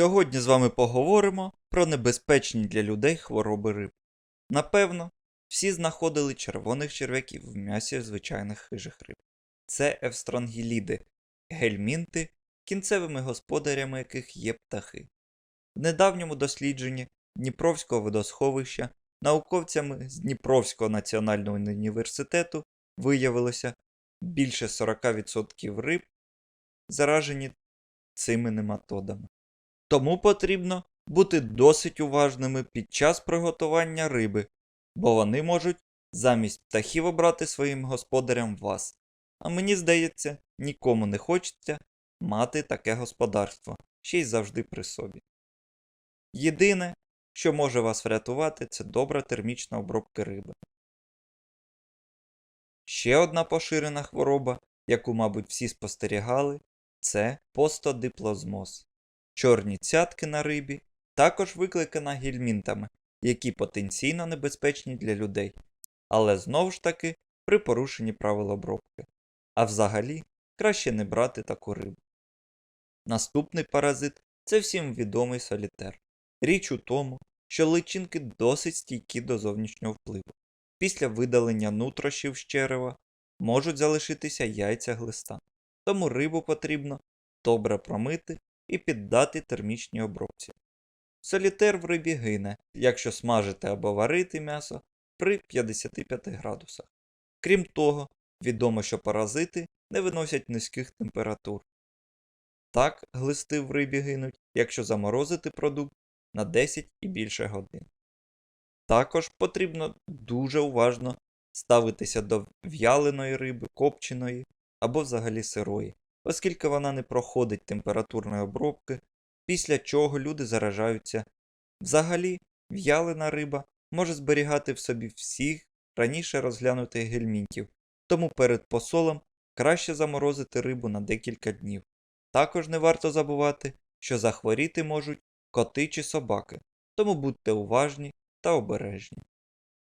Сьогодні з вами поговоримо про небезпечні для людей хвороби риб. Напевно, всі знаходили червоних черв'яків в м'ясі звичайних хижих риб. Це евстрангіліди, гельмінти, кінцевими господарями яких є птахи. В недавньому дослідженні Дніпровського водосховища науковцями з Дніпровського національного університету виявилося більше 40% риб заражені цими нематодами. Тому потрібно бути досить уважними під час приготування риби, бо вони можуть замість птахів обрати своїм господарям вас. А мені здається, нікому не хочеться мати таке господарство, ще й завжди при собі. Єдине, що може вас врятувати, це добра термічна обробка риби. Ще одна поширена хвороба, яку, мабуть, всі спостерігали, це постодиплозмоз. Чорні цятки на рибі також викликана гельмінтами, які потенційно небезпечні для людей, але знову ж таки при порушенні правил обробки. А взагалі краще не брати таку рибу. Наступний паразит це всім відомий солітер. Річ у тому, що личинки досить стійкі до зовнішнього впливу. Після видалення нутрощів з черева можуть залишитися яйця глиста, тому рибу потрібно добре промити і піддати термічній обробці. Солітер в рибі гине, якщо смажити або варити м'ясо при 55 градусах. Крім того, відомо, що паразити не виносять низьких температур. Так глисти в рибі гинуть, якщо заморозити продукт на 10 і більше годин. Також потрібно дуже уважно ставитися до в'яленої риби, копченої або взагалі сирої, оскільки вона не проходить температурної обробки, після чого люди заражаються. Взагалі, в'ялена риба може зберігати в собі всіх раніше розглянутих гельмінтів, тому перед посолом краще заморозити рибу на декілька днів. Також не варто забувати, що захворіти можуть коти чи собаки, тому будьте уважні та обережні.